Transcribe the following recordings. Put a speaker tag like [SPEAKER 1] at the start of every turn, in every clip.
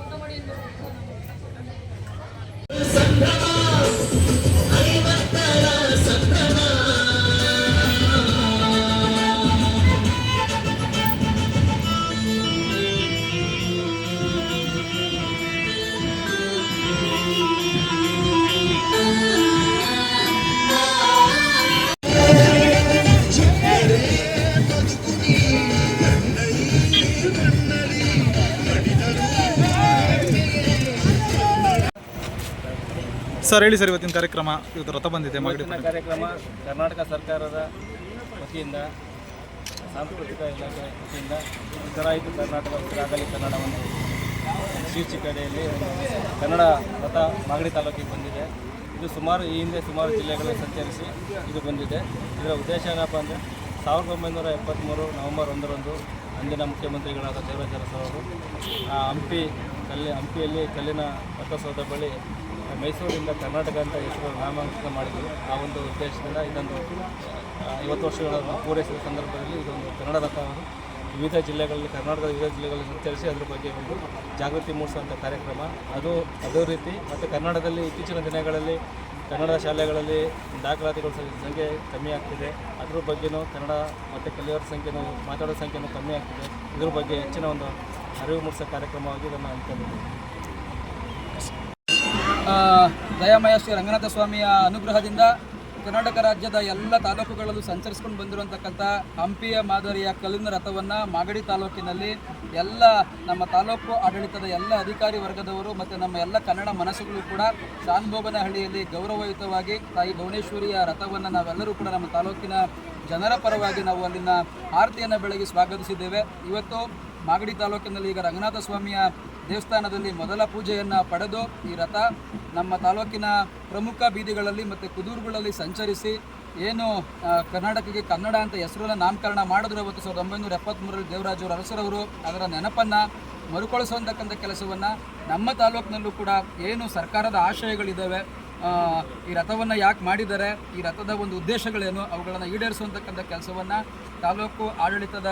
[SPEAKER 1] ಊಟ ಮಾಡಿ ಸರ್ ಹೇಳಿ ಸರ್ ಇವತ್ತಿನ ಕಾರ್ಯಕ್ರಮ ಇವತ್ತು ರಥ ಬಂದಿದೆ ಮಾಗಡಿ
[SPEAKER 2] ಇವತ್ತಿನ ಕಾರ್ಯಕ್ರಮ ಕರ್ನಾಟಕ ಸರ್ಕಾರದ ವತಿಯಿಂದ ಸಾಂಸ್ಕೃತಿಕ ಇಲಾಖೆ ವತಿಯಿಂದ ಉತ್ತರಾಯಿತು ಕರ್ನಾಟಕ ಉತ್ತರಾಗಲಿ ಕನ್ನಡವನ್ನು ಶೀರ್ಷಿಕೆಯಲ್ಲಿ ಕನ್ನಡ ರಥ ಮಾಗಡಿ ತಾಲೂಕಿಗೆ ಬಂದಿದೆ. ಇದು ಸುಮಾರು ಈ ಹಿಂದೆ ಸುಮಾರು ಜಿಲ್ಲೆಗಳಲ್ಲಿ ಸಂಚರಿಸಿ ಇದು ಬಂದಿದೆ. ಇದರ ಉದ್ದೇಶ ಏನಪ್ಪ ಅಂದರೆ ಸಾವಿರದ ಒಂಬೈನೂರ ಎಪ್ಪತ್ತ್ಮೂರು ನವೆಂಬರ್ ಒಂದರಂದು ಅಂದಿನ ಮುಖ್ಯಮಂತ್ರಿಗಳಾದ ದೇವರಾಜ ಸರ್ ಅವರು ಆ ಹಂಪಿ ಕಲ್ಲಿ ಹಂಪಿಯಲ್ಲಿ ಕಲ್ಲಿನ ರಥಸೌಧ ಬಳಿ ಮೈಸೂರಿಂದ ಕರ್ನಾಟಕ ಅಂತ ಹೆಸರು ನಾಮಾಂಕನ ಮಾಡಿದ್ವಿ. ಆ ಒಂದು ಉದ್ದೇಶದಿಂದ ಇದೊಂದು ಐವತ್ತು ವರ್ಷಗಳನ್ನು ಪೂರೈಸಿದ ಸಂದರ್ಭದಲ್ಲಿ ಇದೊಂದು ಕನ್ನಡ ರಥವನ್ನು ವಿವಿಧ ಜಿಲ್ಲೆಗಳಲ್ಲಿ ಕರ್ನಾಟಕದ ವಿವಿಧ ಜಿಲ್ಲೆಗಳಲ್ಲಿ ಸಂಚರಿಸಿ ಅದ್ರ ಬಗ್ಗೆ ಒಂದು ಜಾಗೃತಿ ಮೂಡಿಸುವಂಥ ಕಾರ್ಯಕ್ರಮ. ಅದು ಅದೇ ರೀತಿ ಮತ್ತು ಕನ್ನಡದಲ್ಲಿ ಇತ್ತೀಚಿನ ದಿನಗಳಲ್ಲಿ ಕನ್ನಡ ಶಾಲೆಗಳಲ್ಲಿ ದಾಖಲಾತಿಗಳ ಸಂಖ್ಯೆ- ಕಮ್ಮಿ ಆಗ್ತಿದೆ. ಅದ್ರ ಬಗ್ಗೆನೂ ಕನ್ನಡ ಮತ್ತು ಕಲಿಯೋರ ಸಂಖ್ಯೆನೂ ಮಾತಾಡೋ ಸಂಖ್ಯೆನೂ ಕಮ್ಮಿ ಆಗ್ತಿದೆ. ಇದ್ರ ಬಗ್ಗೆ ಹೆಚ್ಚಿನ ಒಂದು ಅರಿವು ಮೂಡಿಸೋ ಕಾರ್ಯಕ್ರಮವಾಗಿ ಇದನ್ನು ಹಮ್ಮಿಕೊಂಡಿದ್ದೀವಿ
[SPEAKER 3] ಆ, ದಯಾಮಯ ಶ್ರೀ ರಂಗನಾಥ ಸ್ವಾಮಿಯ ಅನುಗ್ರಹದಿಂದ ಕರ್ನಾಟಕ ರಾಜ್ಯದ ಎಲ್ಲ ತಾಲೂಕುಗಳಲ್ಲೂ ಸಂಚರಿಸ್ಕೊಂಡು ಬಂದಿರುವಂತಕ್ಕಂಥ ಹಂಪಿಯ ಮಾದರಿಯ ಕಲ್ಲಿನ ರಥವನ್ನು ಮಾಗಡಿ ತಾಲೂಕಿನಲ್ಲಿ ಎಲ್ಲ ನಮ್ಮ ತಾಲೂಕು ಆಡಳಿತದ ಎಲ್ಲ ಅಧಿಕಾರಿ ವರ್ಗದವರು ಮತ್ತು ನಮ್ಮ ಎಲ್ಲ ಕನ್ನಡ ಮನಸ್ಸುಗಳು ಕೂಡ ಶಾನ್ಭೋಗನಹಳ್ಳಿಯಲ್ಲಿ ಗೌರವಯುತವಾಗಿ ತಾಯಿ ಭುವನೇಶ್ವರಿಯ ರಥವನ್ನು ನಾವೆಲ್ಲರೂ ಕೂಡ ನಮ್ಮ ತಾಲೂಕಿನ ಜನರ ಪರವಾಗಿ ನಾವು ಅಲ್ಲಿನ ಆರತಿಯನ್ನು ಬೆಳಗಿ ಸ್ವಾಗತಿಸಿದ್ದೇವೆ. ಇವತ್ತು ಮಾಗಡಿ ತಾಲೂಕಿನಲ್ಲಿ ಈಗ ರಂಗನಾಥ ಸ್ವಾಮಿಯ ದೇವಸ್ಥಾನದಲ್ಲಿ ಮೊದಲ ಪೂಜೆಯನ್ನು ಪಡೆದು ಈ ರಥ ನಮ್ಮ ತಾಲೂಕಿನ ಪ್ರಮುಖ ಬೀದಿಗಳಲ್ಲಿ ಮತ್ತು ಕುದೂರುಗಳಲ್ಲಿ ಸಂಚರಿಸಿ ಏನು ಕರ್ನಾಟಕಕ್ಕೆ ಕನ್ನಡ ಅಂತ ಹೆಸರನ್ನು ನಾಮಕರಣ ಮಾಡಿದ್ರು ಅವತ್ತು ಸಾವಿರದ ಒಂಬೈನೂರ ಎಪ್ಪತ್ತ್ಮೂರರಲ್ಲಿ ದೇವರಾಜರು ಅರಸರವರು. ಅದರ ನೆನಪನ್ನು ಮರುಕಳಿಸುವಂತಕ್ಕಂಥ ಕೆಲಸವನ್ನು ನಮ್ಮ ತಾಲೂಕಿನಲ್ಲೂ ಕೂಡ ಏನು ಸರ್ಕಾರದ ಆಶಯಗಳಿದ್ದಾವೆ ಈ ರಥವನ್ನು ಯಾಕೆ ಮಾಡಿದ್ದಾರೆ? ಈ ರಥದ ಒಂದು ಉದ್ದೇಶಗಳೇನು? ಅವುಗಳನ್ನು ಈಡೇರಿಸುವಂತಕ್ಕಂಥ ಕೆಲಸವನ್ನು ತಾಲೂಕು ಆಡಳಿತದ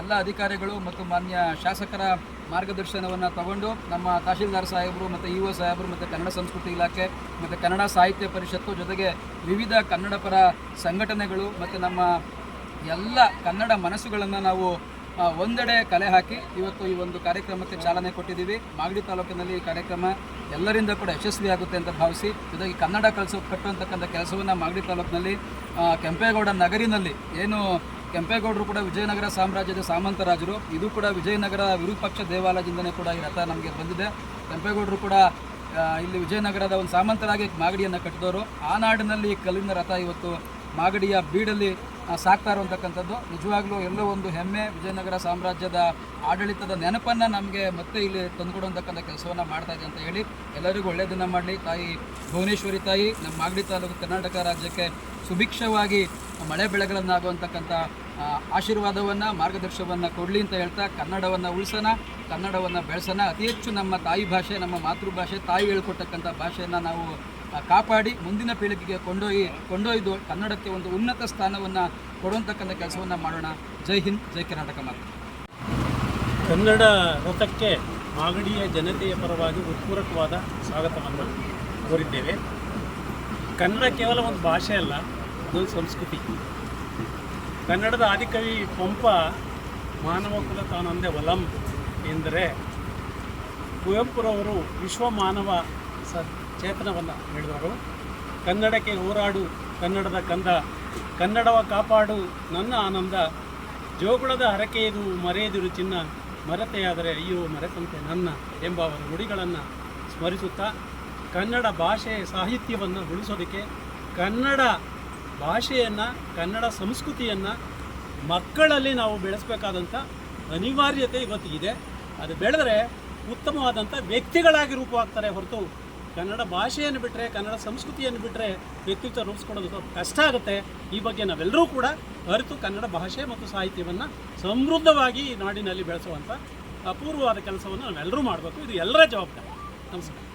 [SPEAKER 3] ಎಲ್ಲ ಅಧಿಕಾರಿಗಳು ಮತ್ತು ಮಾನ್ಯ ಶಾಸಕರ ಮಾರ್ಗದರ್ಶನವನ್ನು ತಗೊಂಡು ನಮ್ಮ ತಹಶೀಲ್ದಾರ್ ಸಾಹೇಬರು ಮತ್ತು ಇ ಒ ಸಾಹೇಬರು ಮತ್ತು ಕನ್ನಡ ಸಂಸ್ಕೃತಿ ಇಲಾಖೆ ಮತ್ತು ಕನ್ನಡ ಸಾಹಿತ್ಯ ಪರಿಷತ್ತು ಜೊತೆಗೆ ವಿವಿಧ ಕನ್ನಡ ಪರ ಸಂಘಟನೆಗಳು ಮತ್ತು ನಮ್ಮ ಎಲ್ಲ ಕನ್ನಡ ಮನಸ್ಸುಗಳನ್ನು ನಾವು ಒಂದೆಡೆ ಕಲೆ ಹಾಕಿ ಇವತ್ತು ಈ ಒಂದು ಕಾರ್ಯಕ್ರಮಕ್ಕೆ ಚಾಲನೆ ಕೊಟ್ಟಿದ್ದೀವಿ. ಮಾಗಡಿ ತಾಲೂಕಿನಲ್ಲಿ ಈ ಕಾರ್ಯಕ್ರಮ ಎಲ್ಲರಿಂದ ಕೂಡ ಯಶಸ್ವಿಯಾಗುತ್ತೆ ಅಂತ ಭಾವಿಸಿ, ಜೊತೆಗೆ ಕನ್ನಡ ಕಲಿಸೋ ಕಟ್ಟುವಂತಕ್ಕಂಥ ಕೆಲಸವನ್ನು ಮಾಗಡಿ ತಾಲೂಕಿನಲ್ಲಿ ಕೆಂಪೇಗೌಡ ನಗರಿನಲ್ಲಿ ಏನು ಕೆಂಪೇಗೌಡರು ಕೂಡ ವಿಜಯನಗರ ಸಾಮ್ರಾಜ್ಯದ ಸಾಮಂತರಾಜರು ಇದು ಕೂಡ ವಿಜಯನಗರ ವಿರೂಪಾಕ್ಷ ದೇವಾಲಯದಿಂದನೇ ಕೂಡ ಈ ರಥ ನಮಗೆ ಬಂದಿದೆ. ಕೆಂಪೇಗೌಡರು ಕೂಡ ಇಲ್ಲಿ ವಿಜಯನಗರದ ಒಂದು ಸಾಮಂತರಾಗಿ ಮಾಗಡಿಯನ್ನು ಕಟ್ಟಿದವರು. ಆ ನಾಡಿನಲ್ಲಿ ಕಲ್ಲಿನ ರಥ ಇವತ್ತು ಮಾಗಡಿಯ ಬೀಡಲ್ಲಿ ಸಾಕ್ತಾ ಇರುವಂತಕ್ಕಂಥದ್ದು. ನಿಜವಾಗ್ಲೂ ಎಲ್ಲೋ ಒಂದು ಹೆಮ್ಮೆ ವಿಜಯನಗರ ಸಾಮ್ರಾಜ್ಯದ ಆಡಳಿತದ ನೆನಪನ್ನು ನಮಗೆ ಮತ್ತೆ ಇಲ್ಲಿ ತಂದುಕೊಡುವಂತಕ್ಕಂಥ ಕೆಲಸವನ್ನು ಮಾಡ್ತಾ ಇದೆ ಅಂತ ಹೇಳಿ ಎಲ್ಲರಿಗೂ ಒಳ್ಳೆಯದನ್ನು ಮಾಡಲಿ. ತಾಯಿ ಭುವನೇಶ್ವರಿ ತಾಯಿ, ನಮ್ಮ ಮಾಗಡಿ ತಾಲೂಕು ಕರ್ನಾಟಕ ರಾಜ್ಯಕ್ಕೆ ಸುಭಿಕ್ಷವಾಗಿ ಮಳೆ ಬೆಳೆಗಳನ್ನಾಗುವಂತಕ್ಕಂಥ ಆಶೀರ್ವಾದವನ್ನು, ಮಾರ್ಗದರ್ಶನವನ್ನು ಕೊಡಲಿ ಅಂತ ಹೇಳ್ತಾ ಕನ್ನಡವನ್ನು ಉಳಿಸೋಣ, ಕನ್ನಡವನ್ನು ಬೆಳೆಸೋಣ. ಅತಿ ಹೆಚ್ಚು ನಮ್ಮ ತಾಯಿ ಭಾಷೆ, ನಮ್ಮ ಮಾತೃಭಾಷೆ, ತಾಯಿ ಹೇಳ್ಕೊಟ್ಟಕ್ಕಂಥ ಭಾಷೆಯನ್ನು ನಾವು ಕಾಪಾಡಿ, ಮುಂದಿನ ಪೀಳಿಗೆಗೆ ಕೊಂಡೊಯ್ಯಿ ಕೊಂಡೊಯ್ದು ಕನ್ನಡಕ್ಕೆ ಒಂದು ಉನ್ನತ ಸ್ಥಾನವನ್ನು ಕೊಡುವಂತಕ್ಕಂಥ ಕೆಲಸವನ್ನು ಮಾಡೋಣ. ಜೈ ಹಿಂದ್, ಜೈ ಕರ್ನಾಟಕ ಮಾತು.
[SPEAKER 4] ಕನ್ನಡ ರಥಕ್ಕೆ ಮಾಗಡಿಯ ಜನತೆಯ ಪರವಾಗಿ ಉತ್ಪೂರಕವಾದ ಸ್ವಾಗತವನ್ನು ಕೋರಿದ್ದೇವೆ. ಕನ್ನಡ ಕೇವಲ ಒಂದು ಭಾಷೆ ಅಲ್ಲ ಅದೊಂದು ಸಂಸ್ಕೃತಿ. ಕನ್ನಡದ ಆದಿಕವಿ ಪಂಪ ಮಾನವ ಕುಲ ತಾನೊಂದೇ ಒಲಂ ಎಂದರೆ ಕುವೆಂಪುರವರು ವಿಶ್ವ ಮಾನವ ಸ ಚೇತನವನ್ನು ಹೇಳಿದವರು ಕನ್ನಡಕ್ಕೆ ಹೋರಾಡು, ಕನ್ನಡದ ಕಂದ, ಕನ್ನಡವ ಕಾಪಾಡು, ನನ್ನ ಆನಂದ. ಜೋಗುಳದ ಹರಕೆಯದು ಮರೆಯದಿರು ಚಿನ್ನ, ಮರೆತೆಯಾದರೆ ಅಯ್ಯೋ ಮರೆತಂತೆ ನನ್ನ ಎಂಬ ಅವರ ನುಡಿಗಳನ್ನು ಸ್ಮರಿಸುತ್ತಾ ಕನ್ನಡ ಭಾಷೆ ಸಾಹಿತ್ಯವನ್ನು ಉಳಿಸೋದಕ್ಕೆ ಕನ್ನಡ ಭಾಷೆಯನ್ನು, ಕನ್ನಡ ಸಂಸ್ಕೃತಿಯನ್ನು ಮಕ್ಕಳಲ್ಲಿ ನಾವು ಬೆಳೆಸಬೇಕಾದಂಥ ಅನಿವಾರ್ಯತೆ ಇವತ್ತಿಗಿದೆ ಅದು ಬೆಳೆದರೆ ಉತ್ತಮವಾದಂಥ ವ್ಯಕ್ತಿಗಳಾಗಿ ರೂಪವಾಗ್ತಾರೆ ಹೊರತು ಕನ್ನಡ ಭಾಷೆಯನ್ನು ಬಿಟ್ಟರೆ ಕನ್ನಡ ಸಂಸ್ಕೃತಿಯನ್ನು ಬಿಟ್ಟರೆ ವ್ಯಕ್ತಿತ್ವ ಸ್ವಲ್ಪ ಕಷ್ಟ ಆಗುತ್ತೆ. ಈ ಬಗ್ಗೆ ನಾವೆಲ್ಲರೂ ಕೂಡ ಅರಿತು ಕನ್ನಡ ಭಾಷೆ ಮತ್ತು ಸಾಹಿತ್ಯವನ್ನು ಸಮೃದ್ಧವಾಗಿ ನಾಡಿನಲ್ಲಿ ಬೆಳೆಸುವಂಥ ಅಪೂರ್ವವಾದ ಕೆಲಸವನ್ನು ನಾವೆಲ್ಲರೂ ಮಾಡಬೇಕು. ಇದು ಎಲ್ಲರ ಜವಾಬ್ದಾರಿ. ನಮಸ್ಕಾರ.